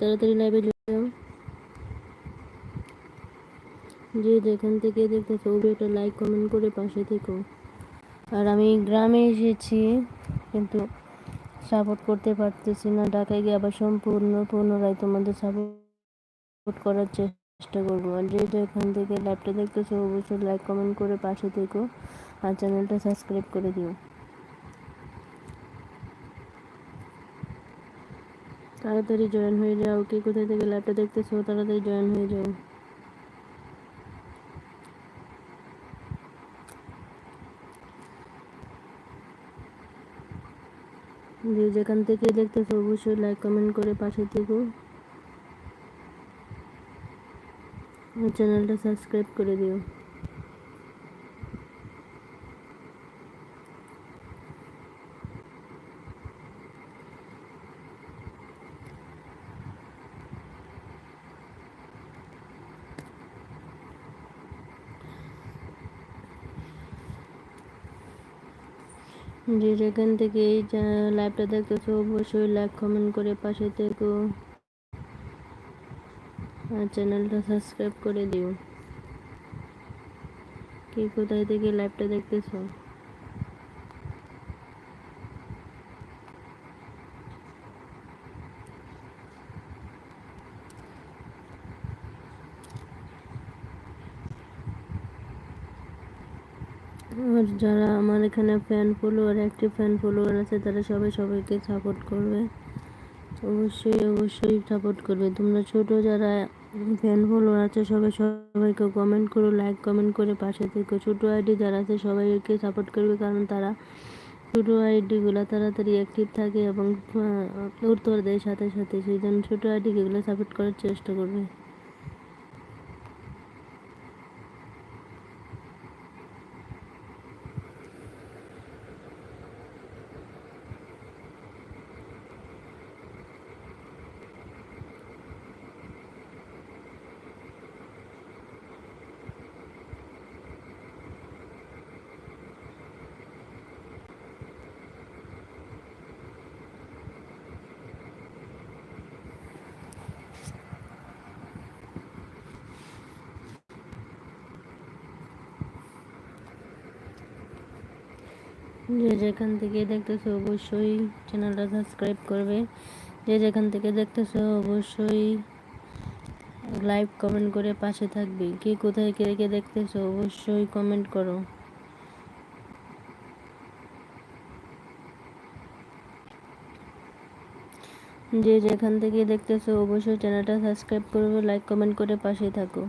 তাড়াতাড়ি লাইভে যাও। যে যেখান থেকে দেখতেছো একটা লাইক কমেন্ট করে পাশে থেকো। আর আমি গ্রামে এসেছি, কিন্তু সাপোর্ট করতে পারতেছি না। ঢাকায় গিয়ে আবার সম্পূর্ণ পুনরায় তোমাদের সাপোর্ট করার চেষ্টা করব। আর যে যেখান থেকে লাইভটা দেখতেছো, অবশ্যই লাইক কমেন্ট করে পাশে থেকো। আর চ্যানেলটা সাবস্ক্রাইব করে দিও। তাড়াতাড়ি জয়েন হয়ে যাও। কে কোথায় থেকে লাইভটা দেখতেছো? তাড়াতাড়ি জয়েন হয়ে যাও। যে যেখান থেকে দেখতেছো, অবশ্যই লাইক কমেন্ট করে পাশে থেকো। চ্যানেলটা সাবস্ক্রাইব করে দিও। যে যেখান থেকে এই লাইভটা দেখতেছো, অবশ্যই লাইক কমেন্ট করে পাশে থেকো। আর চ্যানেলটা সাবস্ক্রাইব করে দিও। কে কোথায় থেকে লাইভটা দেখতেছো? আর যারা আমার এখানে fan follower active fan follower আছে, তারা সবাই সবাইকে সাপোর্ট করবে। অবশ্যই অবশ্যই সাপোর্ট করবে। তোমরা ছোট যারা ফ্যান ফলোয়ার আছে, সবাই সবাইকে কমেন্ট করো লাইক কমেন্ট করে পাশে থেকে। ছোটো আইডি যারা আছে, সবাইকে সাপোর্ট করবে, কারণ তারা ছোটো আইডিগুলো তাড়াতাড়ি অ্যাক্টিভ থাকে এবং উত্তর দেয় সাথে সাথে, সেই জন্য ছোটো আইডিগুলো সাপোর্ট করার চেষ্টা করবে। যে যেখান থেকে দেখতেছো অবশ্যই চ্যানেলটা সাবস্ক্রাইব করবে। যে যেখান থেকে দেখতেছো অবশ্যই লাইভ কমেন্ট করে পাশে থাকবে। কে কোথায় কে কে দেখতেছো অবশ্যই কমেন্ট করো। যে যেখান থেকে দেখতেছো অবশ্যই চ্যানেলটা সাবস্ক্রাইব করবে লাইক কমেন্ট করে পাশে থাকো।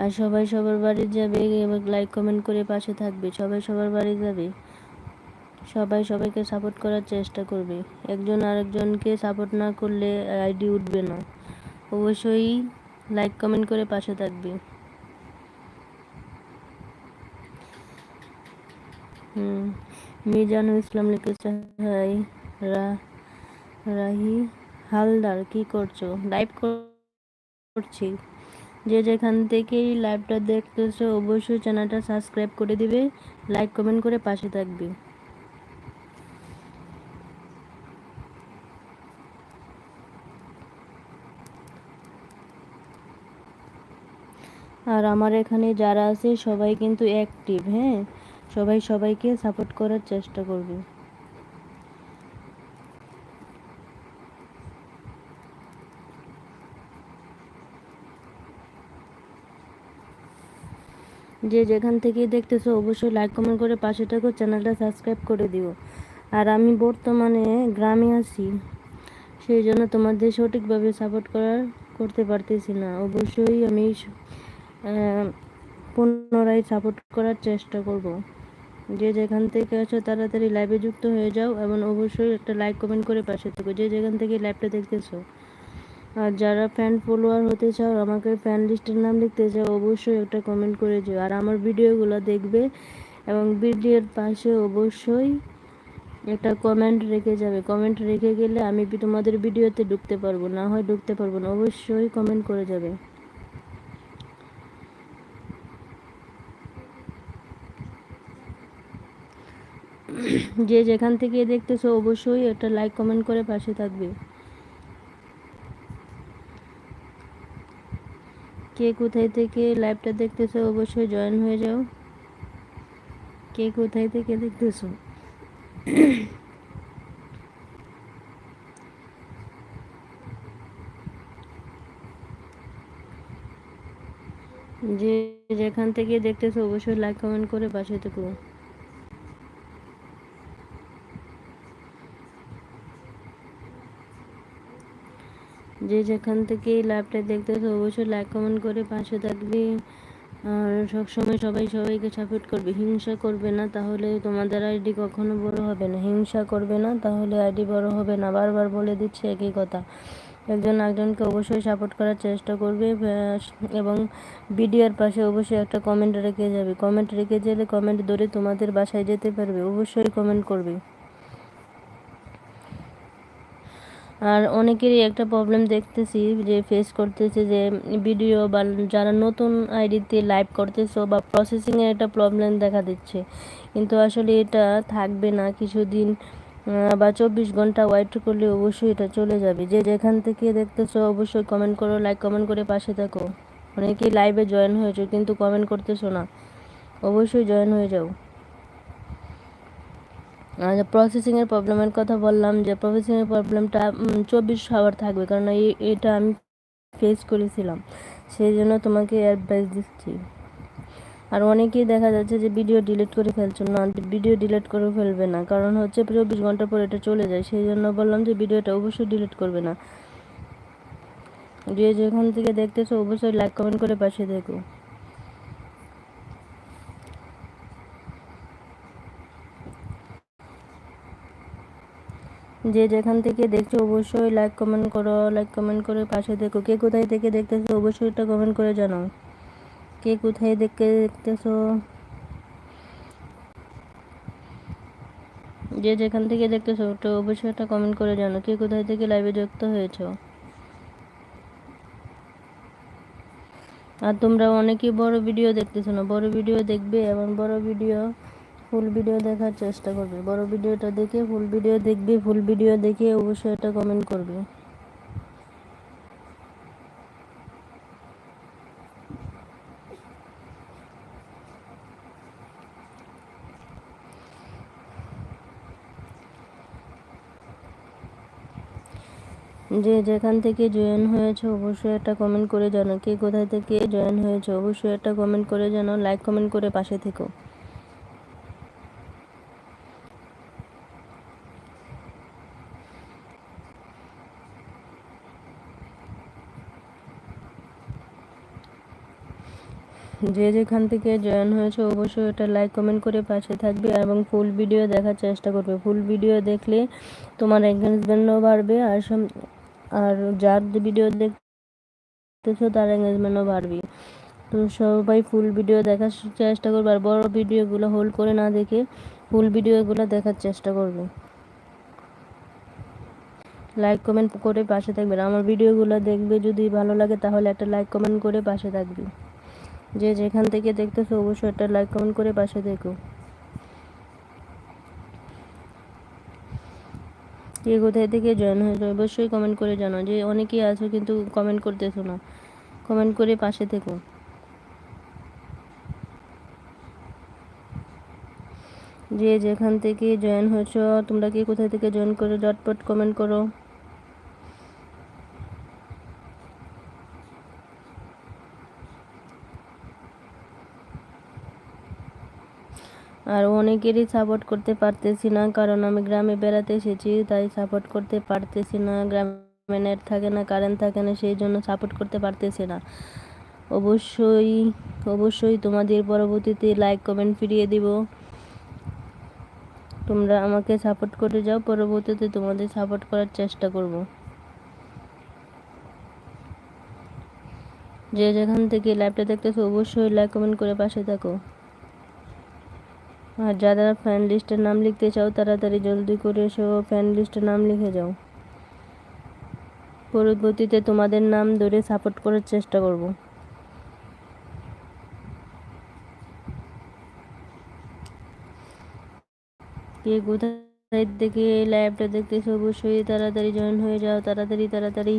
আর সবাই সবার বাড়ি যাবে লাইক কমেন্ট করে পাশে থাকবে। সবাই সবার বাড়ি যাবে। সবাই সবাইকে সাপোর্ট করার চেষ্টা করবে। একজন আরেকজনকে সাপোর্ট না করলে আইডি উঠবে না। অবশ্যই লাইক কমেন্ট করে পাশে থাকবে। হুম মিজানুল ইসলাম লিখেছে, হাই রাহি হালদার, কি করছ? লাইভ করছি। যে যেখান থেকেই লাইভটা দেখতেছো, অবশ্যই চ্যানেলটা সাবস্ক্রাইব করে দিবে লাইক কমেন্ট করে পাশে থাকবে। আর আমার এখানে যারা আছে, সবাই কিন্তু অ্যাক্টিভ হ্যাঁ? সবাই সবাইকে সাপোর্ট করার চেষ্টা করবে। যে যেখান থেকে দেখতেছো, অবশ্যই লাইক কমেন্ট করে পাশে থাকো চ্যানেলটা সাবস্ক্রাইব করে দিও। আর আমি বর্তমানে গ্রামে আছি, সেই জন্য তোমাদের সঠিকভাবে সাপোর্ট করার, করতে পারতেছি না। অবশ্যই আমি পুনরায় সাপোর্ট করার চেষ্টা করব। যে যেখান থেকে আছো, তাড়াতাড়ি লাইভে যুক্ত হয়ে যাও এবং অবশ্যই একটা লাইক কমেন্ট করে পাশে থাকো। যে যেখান থেকে লাইভটা দেখতেছো আর যারা ফ্যান ফলোয়ার হতে চাও, আমাকে ফ্যান লিস্টের নাম লিখতে চাও, অবশ্যই একটা কমেন্ট করে যাও। আর আমার ভিডিওগুলো দেখবে এবং ভিডিওর পাশে অবশ্যই একটা কমেন্ট রেখে যাবে। কমেন্ট রেখে গেলে আমি তোমাদের ভিডিওতে ঢুকতে পারব, না হয় ঢুকতে পারব না, অবশ্যই কমেন্ট করে যাবে। যে যেখান থেকে দেখতেছো, অবশ্যই একটা লাইক কমেন্ট করে পাশে থাকবে। কে কোথায় থেকে লাইভটা দেখতেছো? অবশ্যই জয়েন হয়ে যাও। কে কোথায় থেকে দেখতেছো? যে যেখান থেকে দেখতেছো, অবশ্যই লাইক কমেন্ট করে পাশে থেকো। যে যেখান থেকে লাইভটা দেখতেছো অবশ্যই লাইক কমেন্ট করে পাশে থাকবি। আর সবসময় সবাই সবাইকে সাপোর্ট করবে। হিংসা করবে না, তাহলে তোমাদের আইডি কখনো বড় হবে না। হিংসা করবে না, তাহলে আইডি বড় হবে না। বারবার বলে দিচ্ছে একই কথা। একজন একজনকে অবশ্যই সাপোর্ট করার চেষ্টা করবে এবং ভিডিওর পাশে অবশ্যই একটা কমেন্ট রেখে যাবে। কমেন্ট রেখে গেলে কমেন্ট ধরে তোমাদের বাসায় যেতে পারবে। অবশ্যই কমেন্ট করবে। আর অনেকেরই একটা প্রবলেম দেখতেছি যে ফেস করতেছে যে ভিডিও বা যারা নতুন আইডিতে লাইভ করতেছো বা প্রসেসিংয়ের একটা প্রবলেম দেখা দিচ্ছে। কিন্তু আসলে এটা থাকবে না, কিছুদিন বা চব্বিশ ঘণ্টা ওয়েট করলে অবশ্যই এটা চলে যাবে। যে যেখান থেকে দেখতেছো অবশ্যই কমেন্ট করো লাইক কমেন্ট করে পাশে থাকো। অনেকেই লাইভে জয়েন হয়েছো কিন্তু কমেন্ট করতেছো না। অবশ্যই জয়েন হয়ে যাও। প্রসেসিংয়ের প্রবলেমের কথা বললাম যে প্রসেসিংয়ের প্রবলেমটা চব্বিশ আওয়ার থাকবে। কারণ এই, এটা আমি ফেস করেছিলাম। সেই জন্য তোমাকে অ্যাডভাইস দিচ্ছি। আর অনেকেই দেখা যাচ্ছে যে ভিডিও ডিলিট করে ফেলছো। না ভিডিও ডিলিট করে ফেলবে না। কারণ হচ্ছে চব্বিশ ঘণ্টা পর এটা চলে যায়। সেই জন্য বললাম যে ভিডিওটা অবশ্যই ডিলিট করবে না। যে যেখান থেকে দেখতেছো, অবশ্যই লাইক কমেন্ট করে পাশে দেখো। যে যেখান থেকে দেখছ অবশ্যই লাইক কমেন্ট করো লাইক কমেন্ট করে পাশে দেখো। কে কোথায় থেকে দেখতেছো অবশ্যই এটা কমেন্ট করে জানাও। কে কোথায় দেখে দেখতেছো? যে যেখান থেকে দেখতেছো ওটা অবশ্যই একটা কমেন্ট করে জানো কে কোথায় থেকে লাইভে যুক্ত হয়েছো? আর তোমরা অনেকেই বড় ভিডিও দেখতেছো না। বড় ভিডিও দেখবে এবং বড় ভিডিও ফুল ভিডিও দেখার চেষ্টা করবে। বড় ভিডিওটা দেখে ফুল ভিডিও দেখবে, ফুল ভিডিও দেখে অবশ্যই এটা কমেন্ট করবে। যে যেখান থেকে জয়েন হয়েছে, অবশ্যই একটা কমেন্ট করে জানো। কে কোথায় থেকে জয়েন হয়েছে, অবশ্যই একটা কমেন্ট করে জানো। লাইক কমেন্ট করে পাশে থেকো। যে যেখান থেকে জয়েন হয়েছে, অবশ্যই এটা লাইক কমেন্ট করে পাশে থাকবে এবং ফুল ভিডিও দেখার চেষ্টা করবে। ফুল ভিডিও দেখলে তোমার এঙ্গেজমেন্টও বাড়বে আর আর যার ভিডিও দেখতেছো তার এঙ্গেজমেন্টও বাড়বে। তো সবাই ফুল ভিডিও দেখার চেষ্টা করবে আর বড় ভিডিওগুলো হোল্ড করে না দেখে ফুল ভিডিওগুলো দেখার চেষ্টা করবে। লাইক কমেন্ট করে পাশে থাকবে। আমার ভিডিওগুলো দেখবে যদি ভালো লাগে তাহলে একটা লাইক কমেন্ট করে পাশে থাকবে। যে যেখান থেকে দেখতেছো অবশ্যই একটা লাইক কমেন্ট করে পাশে দেখো। কে কোথায় থেকে জয়েন হয়েছে অবশ্যই কমেন্ট করে জানো যে অনেকেই আছো কিন্তু কমেন্ট করতেছো না। কমেন্ট করে পাশে থেকো। যে যেখান থেকে জয়েন হয়েছ, তোমরা কে কোথায় থেকে জয়েন করে ডটপট কমেন্ট করো। আর অনেকেরই সাপোর্ট করতে পারতেছি না, কারণ আমি গ্রামে বেড়াতে এসেছি, তাই সাপোর্ট করতে পারতেছি না। গ্রামে নেট থাকে না কারেন্ট থাকে না, সেই জন্য সাপোর্ট করতে পারতেছি না। অবশ্যই অবশ্যই তোমাদের পরবর্তীতে লাইক কমেন্ট ফিরিয়ে দিব। তোমরা আমাকে সাপোর্ট করে যাও, পরবর্তীতে তোমাদের সাপোর্ট করার চেষ্টা করব। যে যেখান থেকে লাইভটা দেখতেছো, অবশ্যই লাইক কমেন্ট করে পাশে থাকো। আর যারা ফ্যান লিস্টের নাম লিখতে চাও, তাড়াতাড়ি জলদি করে এসো ফ্যান লিস্টের নাম লিখে যাও। পরবর্তীতে তোমাদের নাম ধরে সাপোর্ট করার চেষ্টা করব। কে কোথায় থেকে লাইভটা দেখতেছো, অবশ্যই তাড়াতাড়ি জয়েন হয়ে যাও, তাড়াতাড়ি তাড়াতাড়ি।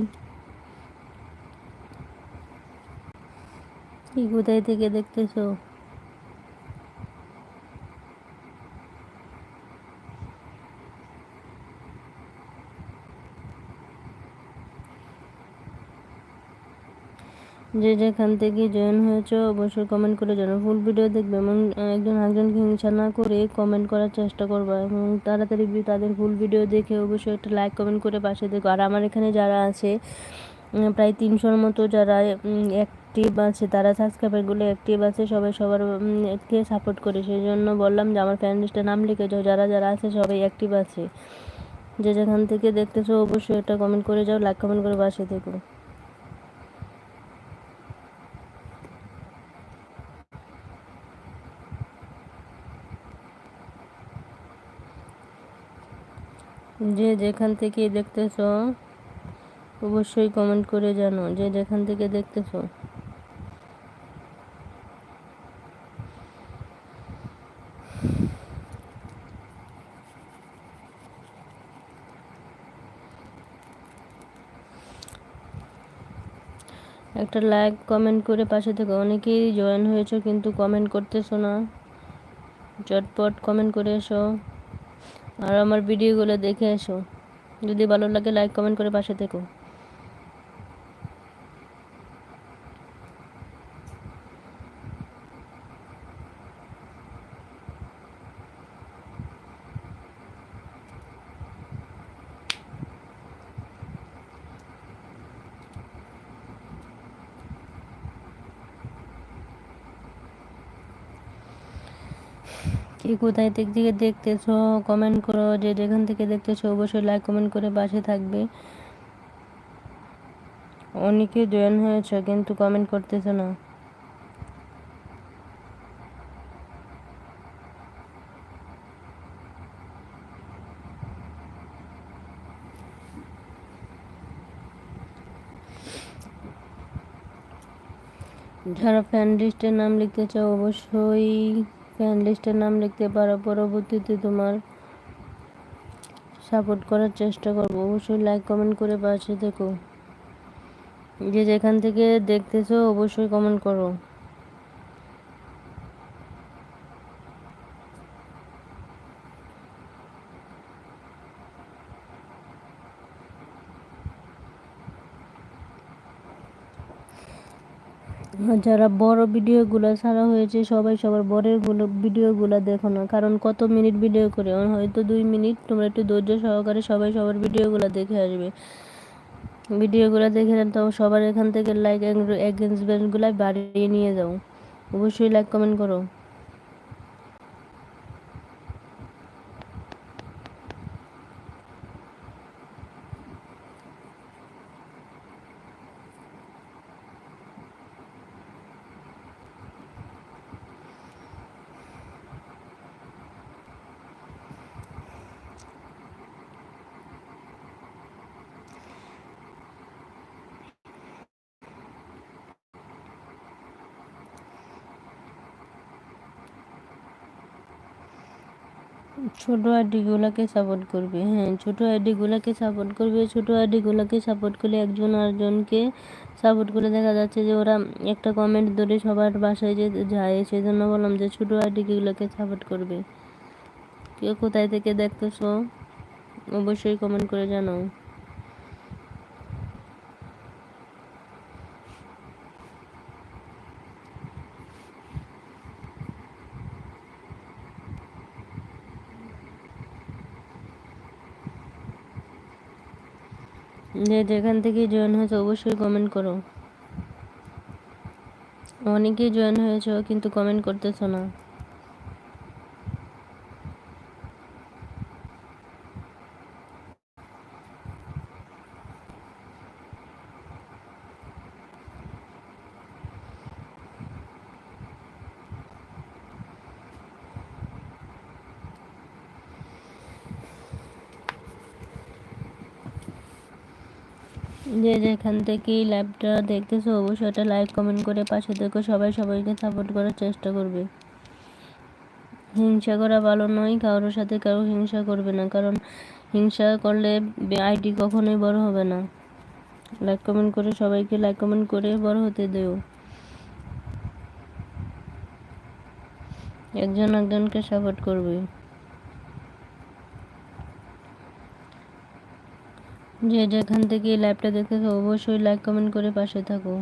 কি কোথায় থেকে দেখতেছো? যে যেখান থেকে জয়েন হয়েছে, অবশ্যই কমেন্ট করে জানো ফুল ভিডিও দেখবে এবং একজন একজনকে হিংসা না করে কমেন্ট করার চেষ্টা করবা এবং তাড়াতাড়ি তাদের ফুল ভিডিও দেখে অবশ্যই একটা লাইক কমেন্ট করে পাশে দেখো আর আমার এখানে যারা আছে প্রায় তিনশোর মতো যারা অ্যাক্টিভ আছে, তারা সাবস্ক্রাইবারগুলো অ্যাক্টিভ আছে, সবাই সবার কে সাপোর্ট করে? সেই জন্য বললাম যে আমার ফ্যান লিস্টে নাম লিখে যাও। যারা যারা আছে, সবাই অ্যাক্টিভ আছে। যে যেখান থেকে দেখতেছো, অবশ্যই একটা কমেন্ট করে যাও লাইক কমেন্ট করে পাশে দেখো যে যেখান থেকে দেখতেছ, অবশ্যই কমেন্ট করে জানো, যে যেখান থেকে দেখতেছ। একটা লাইক কমেন্ট করে পাশে থেকে অনেকেই জয়েন হয়েছে, কিন্তু কমেন্ট করতেছো না। চটপট কমেন্ট করে এসো। আর আমার ভিডিওগুলো দেখে এসো। যদি ভালো লাগে লাইক কমেন্ট করে পাশে থেকো কে কোথায় থেকে দেখতেছো কমেন্ট করো, যে যেখান থেকে দেখতেছো অবশ্যই লাইক কমেন্ট করে পাশে থাকবে। অনেকে জয়েন হয়েছে কিন্তু কমেন্ট করতেছো না। যারা ফ্যান লিস্টের নাম লিখতে চাও অবশ্যই ফ্যান লিস্টের নাম লিখতে পারো। পরবর্তীতে তোমার সাপোর্ট করার চেষ্টা করব। অবশ্যই লাইক কমেন্ট করে পাশে দেখো যে যেখান থেকে দেখতেছো, অবশ্যই কমেন্ট করো। যারা বড় ভিডিওগুলো ছাড়া হয়েছে, সবাই সবার বড়েরগুলো ভিডিওগুলো দেখো না। কারণ কত মিনিট ভিডিও করে? হয়তো দুই মিনিট, তোমরা একটু ধৈর্য সহকারে সবাই সবার ভিডিওগুলো দেখে আসবে। ভিডিওগুলো দেখে নেন তো সবার এখান থেকে লাইক এগেনস্টমেন্টগুলো বাড়িয়ে নিয়ে যাও। অবশ্যই লাইক কমেন্ট করো। ছোট আইডিগুলোকে সাপোর্ট করবে। হ্যাঁ ছোট আইডিগুলোকে সাপোর্ট করবে। ছোট আইডিগুলোকে সাপোর্ট করলে একজন আরেকজনকে সাপোর্ট করে দেখা যাচ্ছে যে ওরা একটা কমেন্ট ধরে সবার বাসায় যে যায় সেই জন্য বললাম যে ছোট আইডিগুলোকে সাপোর্ট করবে। কেউ কোথায় থেকে দেখতেছো? অবশ্যই কমেন্ট করে জানাও। যে যেখান থেকে জয়েন হয়েছে অবশ্যই কমেন্ট করো। অনেকেই জয়েন হয়েছ, কিন্তু কমেন্ট করতেছ না। যে যেখান থেকে এই লাইভটা দেখতেছো, অবশ্যই এটা লাইক কমেন্ট করে পাশে দেখো সবাই সবাইকে সাপোর্ট করার চেষ্টা করবে। হিংসা করা ভালো নয়, কারোর সাথে কারও হিংসা করবে না। কারণ হিংসা করলে আইডি কখনোই বড় হবে না। লাইক কমেন্ট করে সবাইকে লাইক কমেন্ট করে বড় হতে দেও। একজন একজনকে সাপোর্ট করবে। যে যেখান থেকে এই লাইভটা দেখতেছো অবশ্যই লাইক কমেন্ট করে পাশে থাকো।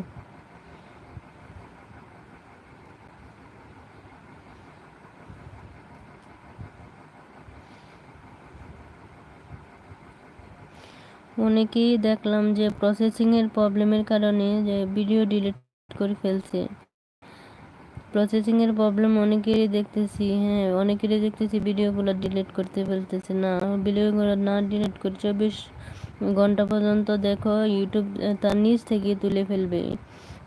অনেকেই দেখলাম যে প্রসেসিংয়ের প্রবলেমের কারণে যে ভিডিও ডিলিট করে ফেলছে। প্রসেসিংয়ের প্রবলেম অনেকেরই দেখতেছি হ্যাঁ অনেকেরই দেখতেছি ভিডিওগুলো ডিলিট করতে ফেলতেছে না। ভিডিওগুলো না ডিলিট করে চব্বিশ ঘণ্টা পর্যন্ত দেখো ইউটিউব তার নিচ থেকে তুলে ফেলবে।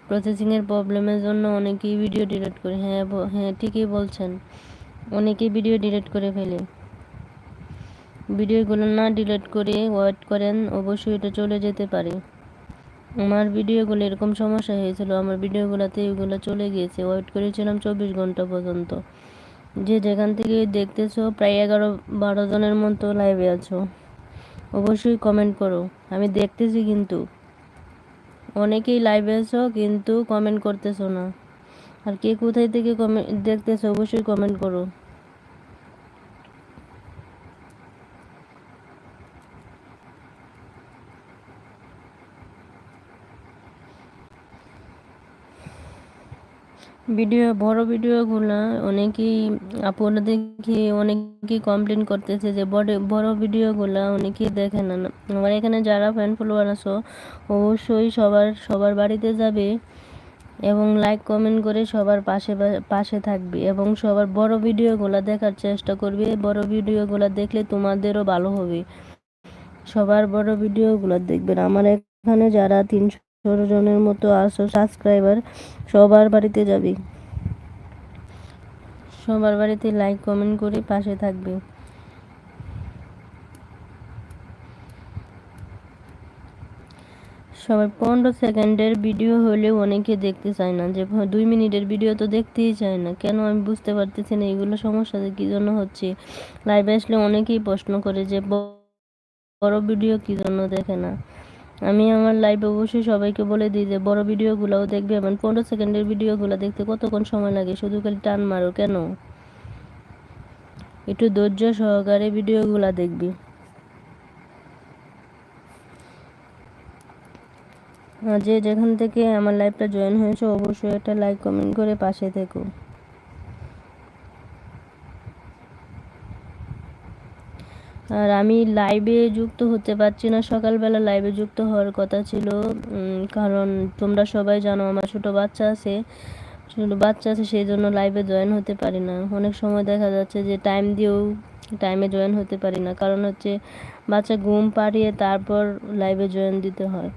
প্রসেসিংয়ের প্রবলেমের জন্য অনেকেই ভিডিও ডিলিট করে হ্যাঁ হ্যাঁ ঠিকই বলছেন। অনেকেই ভিডিও ডিলিট করে ফেলে। ভিডিওগুলো না ডিলিট করে ওয়েট করেন, অবশ্যই এটা চলে যেতে পারে। আমার ভিডিওগুলো এরকম সমস্যা হয়েছিল, আমার ভিডিওগুলোতে এগুলো চলে গিয়েছে ওয়েট করেছিলাম চব্বিশ ঘণ্টা পর্যন্ত। যে যেখান থেকে দেখতেছো, প্রায় এগারো বারো জনের মতো লাইভে আছো। অবশ্যই কমেন্ট করো। আমি দেখতেছি কিন্তু। অনেকেই লাইভে এসো কিন্তু কমেন্ট করতেছো না। আর কে কোথায় থেকে কমেন্ট দেখতেছো অবশ্যই কমেন্ট করো। ভিডিও, বড় ভিডিওগুলো অনেকেই আপনারা দেখি অনেকেই কমপ্লেন করতেছে যে বড় বড় ভিডিওগুলো অনেকেই দেখে না। আমার এখানে যারা ফ্যান ফলোয়ার আছো, অবশ্যই সবার সবার বাড়িতে যাবে এবং লাইক কমেন্ট করে সবার পাশে পাশে থাকবে এবং সবার বড় ভিডিওগুলো দেখার চেষ্টা করবে। বড় ভিডিওগুলো দেখলে তোমাদেরও ভালো হবে। সবার বড় ভিডিওগুলো দেখবেন। আমার এখানে যারা তিনশো ষোলো জনের মতো আসো সাবস্ক্রাইবার সবার বাড়িতে যাবে। সবার বাড়িতে লাইক কমেন্ট করে পাশে থাকবে। সবাই পনেরো সেকেন্ডের ভিডিও হলেও অনেকে দেখতে চায় না, যে দুই মিনিটের ভিডিও তো দেখতেই চায় না। কেন আমি বুঝতে পারতেছি না এগুলো সমস্যা কী জন্য হচ্ছে? লাইভে আসলে অনেকেই প্রশ্ন করে যে বড় ভিডিও কী জন্য দেখে না? আমি আমার লাইভে অবশ্যই সবাইকে বলে দিই যে, বড় ভিডিওগুলোও দেখবে এবং পনেরো সেকেন্ডের ভিডিওগুলো দেখতে কতক্ষণ সময় লাগে? শুধু খালি টান মারো, কেন? একটু ধৈর্য সহকারে ভিডিওগুলো দেখবি। যে যেখান থেকে আমার লাইভটা জয়েন হয়েছে, অবশ্যই একটা লাইক কমেন্ট করে পাশে থেকো। আর আমি লাইভে যুক্ত হতে পারছি না। সকালবেলা লাইভে যুক্ত হওয়ার কথা ছিল। কারণ তোমরা সবাই জানো আমার ছোটো বাচ্চা আছে। ছোটো বাচ্চা আছে, সেই জন্য লাইভে জয়েন হতে পারি না। অনেক সময় দেখা যাচ্ছে যে টাইম দিয়েও টাইমে জয়েন হতে পারি না। কারণ হচ্ছে বাচ্চা ঘুম পাড়িয়ে তারপর লাইভে জয়েন দিতে হয়।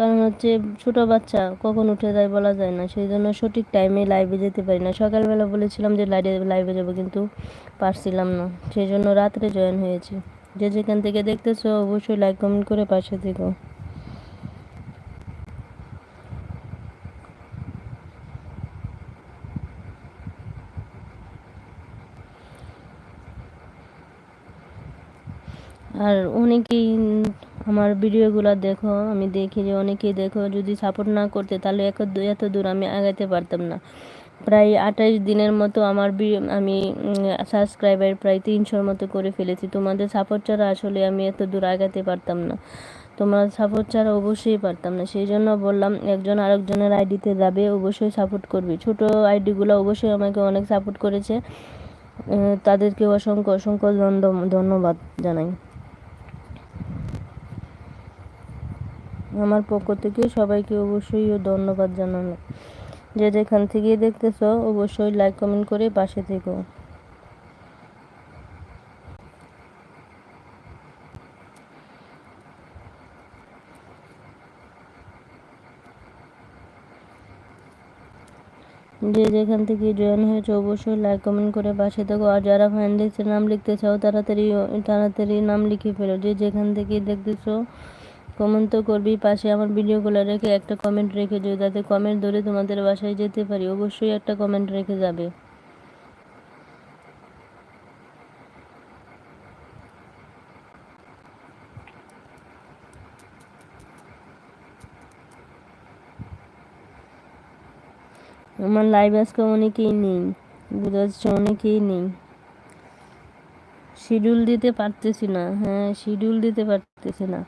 কারণ হচ্ছে ছোট বাচ্চা কখন উঠে যায় বলা যায় না। সেই জন্য সঠিক টাইমে লাইভে যেতে পারি না। সকালবেলা বলেছিলাম যে লাইভে লাইভে যাব কিন্তু পারছিলাম না। সেই জন্য রাত্রে জয়েন হয়েছে। যে যেখান থেকে দেখতেছো অবশ্যই লাইক কমেন্ট করে পাশে থেকো। আর অনেকেই আমার ভিডিওগুলো দেখো, আমি দেখি যে অনেকেই দেখো, যদি সাপোর্ট না করতে তাহলে এত দূর আমি আগাইতে পারতাম না। প্রায় আঠাশ দিনের মতো আমার আমি সাবস্ক্রাইবার প্রায় তিনশোর মতো করে ফেলেছি। তোমাদের সাপোর্ট ছাড়া আসলে আমি এত দূর আগাতে পারতাম না। তোমার সাপোর্ট ছাড়া অবশ্যই পারতাম না। সেই জন্য বললাম, একজন আরেকজনের আইডিতে যাবে, অবশ্যই সাপোর্ট করবে। ছোট আইডিগুলো অবশ্যই আমাকে অনেক সাপোর্ট করেছে। তাদেরকে অসংখ্য অসংখ্য ধন্য ধন্যবাদ জানাই। আমার পক্ষ থেকে সবাইকে অবশ্যই ধন্যবাদ জানানো। যে যেখান থেকে দেখতেছ, অবশ্যই লাইক কমেন্ট করে পাশে থেকো। যে যেখান থেকে জয়েন হয়েছে, অবশ্যই লাইক কমেন্ট করে পাশে থাকো। আর যারা ফ্যান লিস্টের নাম লিখতে চাও, তাড়াতাড়ি তাড়াতাড়ি নাম লিখে ফেলো। যে যেখান থেকে দেখতেছো কমেন্ট তো করবি, পাশে আমার ভিডিওগুলো রেখে একটা কমেন্ট রেখে যাও যাতে কমেন্ট ধরে তোমাদের বাসায় যেতে পারি। অবশ্যই একটা কমেন্ট রেখে যাবে। আমার লাইভ আজকে অনেকেই নেই, বুঝতে অনেকেই নেই। শিডিউল দিতে পারতেছি না হ্যাঁ শিডিউল দিতে পারতেছি না।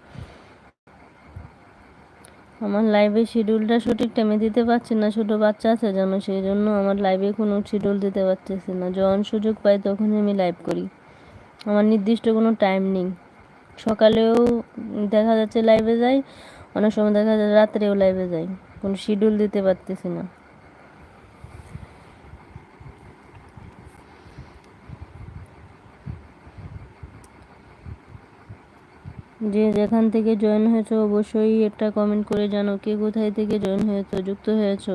আমার লাইভে শিডিউলটা সঠিক টাইমে দিতে পারছি না, ছোটো বাচ্চা আছে যেন সেই জন্য আমার লাইভে কোনো শিডিউল দিতে পারতেছি না। যখন সুযোগ পাই তখনই আমি লাইভ করি। আমার নির্দিষ্ট কোনো টাইম নেই। সকালেও দেখা যাচ্ছে লাইভে যাই, অনেক সময় দেখা যাচ্ছে রাত্রেও লাইভে যাই। কোনো শিডিউল দিতে পারতেছি না। যে যেখান থেকে জয়েন হয়েছো, অবশ্যই একটা কমেন্ট করে জানো কে কোথায় থেকে জয়েন হয়েছো, যুক্ত হয়েছো।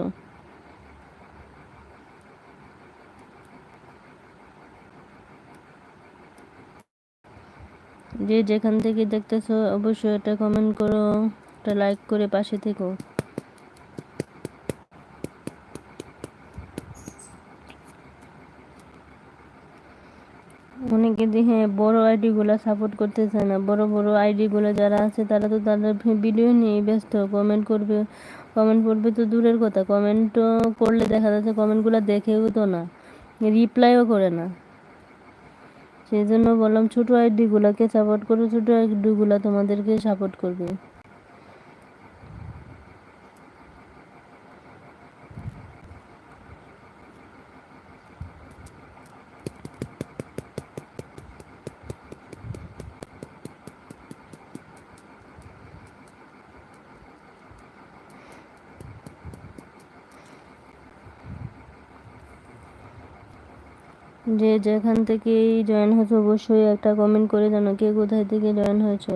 যে যেখান থেকে দেখতেছো, অবশ্যই একটা কমেন্ট করো, একটা লাইক করে পাশে থেকো। অনেকে দেখে বড় আইডিগুলো সাপোর্ট করতেছে না। বড় বড় আইডি গুলো যারা আছে, তারা তো তাদের ভিডিও নিয়ে ব্যস্ত। কমেন্ট করবে কমেন্ট করবে তো দূরের কথা। কমেন্টও করলে দেখা যাচ্ছে কমেন্টগুলো দেখেও তো না রিপ্লাইও করে না। সেই জন্য বললাম, ছোটো আইডিগুলোকে সাপোর্ট করো ছোটো আইডিগুলো তোমাদেরকে সাপোর্ট করবে। যে যেখান থেকেই জয়েন হয়েছে, অবশ্যই একটা কমেন্ট করে জানো কে কোথায় থেকে জয়েন হয়েছো।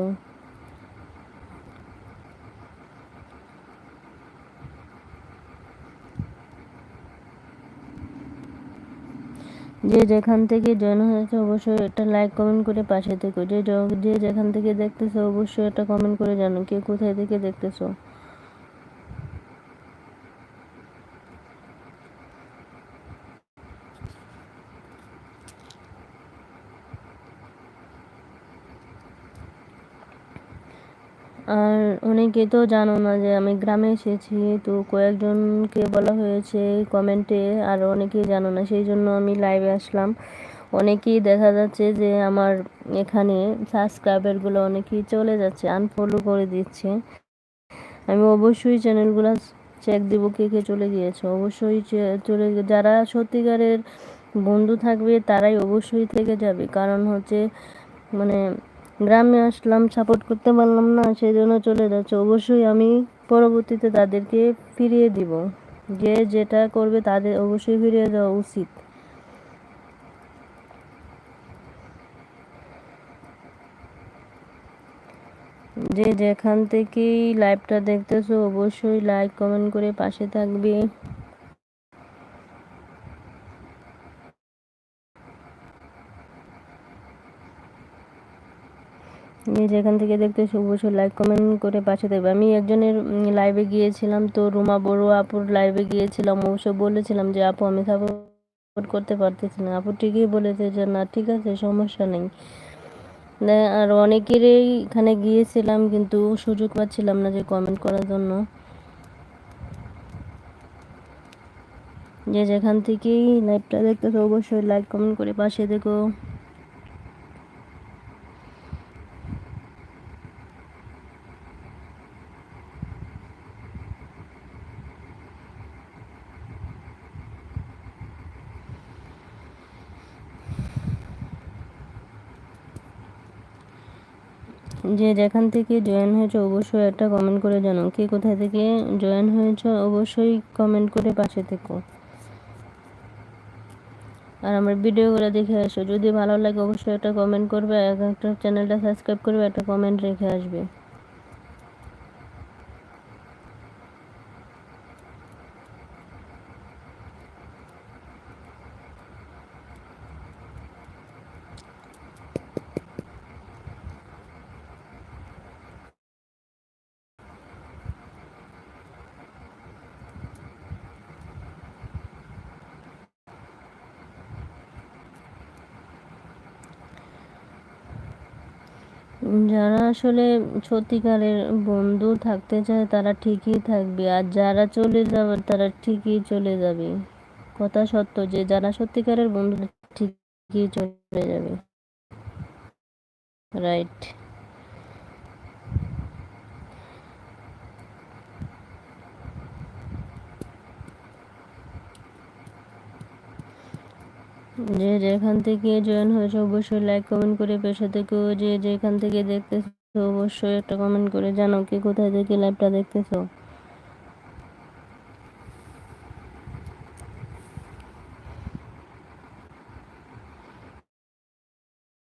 যে যেখান থেকে জয়েন হয়েছে, অবশ্যই একটা লাইক কমেন্ট করে পাশে থেকো। যে যে যেখান থেকে দেখতেছো, অবশ্যই একটা কমেন্ট করে জানো কে কোথায় থেকে দেখতেছো। আর অনেকে তো জানো না যে আমি গ্রামে এসেছি, তো কয়েকজনকে বলা হয়েছে কমেন্টে, আর অনেকেই জানো না, সেই জন্য আমি লাইভে আসলাম। অনেকেই দেখা যাচ্ছে যে আমার এখানে সাবস্ক্রাইবারগুলো অনেকেই চলে যাচ্ছে আনফলো করে দিচ্ছে। আমি অবশ্যই চ্যানেলগুলো চেক দিব কে কে চলে গিয়েছে। অবশ্যই চলে যারা সত্যিকারের বন্ধু থাকবে তারাই অবশ্যই থেকে যাবে। কারণ হচ্ছে মানে গ্রামে আসলাম সাপোর্ট করতে পারলাম না সেই জন্য চলে যাচ্ছে। অবশ্যই আমি পরবর্তীতে তাদেরকে ফিরিয়ে দিব। যে যেটা করবে তাদের অবশ্যই ফিরিয়ে দেওয়া উচিত। যে যেখান থেকেই লাইভটা দেখতেছো, অবশ্যই লাইক কমেন্ট করে পাশে থাকবে। যে যেখান থেকে দেখতে অবশ্যই লাইক কমেন্ট করে পাশে দেবে আমি একজনের লাইভে গিয়েছিলাম তো রুমা বড়ুয়া আপুর লাইভে গিয়েছিলাম অবশ্য বলেছিলাম যে, আপু, আমি সাপোর্ট করতে পারতেছি না। আপু ঠিকই বলেছে যে, না, ঠিক আছে, সমস্যা নেই। আর অনেকেরই এখানে গিয়েছিলাম কিন্তু সুযোগ পাচ্ছিলাম না যে কমেন্ট করার জন্য। যে যেখান থেকেই লাইভটা দেখতেছো, অবশ্যই লাইক কমেন্ট করে পাশে দেখো। যে যেখান থেকে জয়েন হয়েছে, অবশ্যই একটা কমেন্ট করে জানো কে কোথা থেকে জয়েন হয়েছে, অবশ্যই কমেন্ট করে পাশে থেকো। আর আমার ভিডিওগুলো দেখে আসো। যদি ভালো লাগে, অবশ্যই একটা কমেন্ট করবে। এক একটা চ্যানেলটা সাবস্ক্রাইব করবে, একটা কমেন্ট রেখে আসবে। যারা আসলে সত্যিকারের বন্ধু থাকতে চায়, তারা ঠিকই থাকবে। আর যারা চলে যাবে, তারা ঠিকই চলে যাবে। কথা সত্য যে, যারা সত্যিকারের বন্ধু ঠিকই চলে যাবে। রাইট যে যেখান থেকে জয়েন হয়েছে, অবশ্যই লাইক কমেন্ট করে পেশা থেকেও যে যেখান থেকে দেখতেছো, অবশ্যই একটা কমেন্ট করে জানো কি কোথায় থেকে লাইভটা দেখতেছো।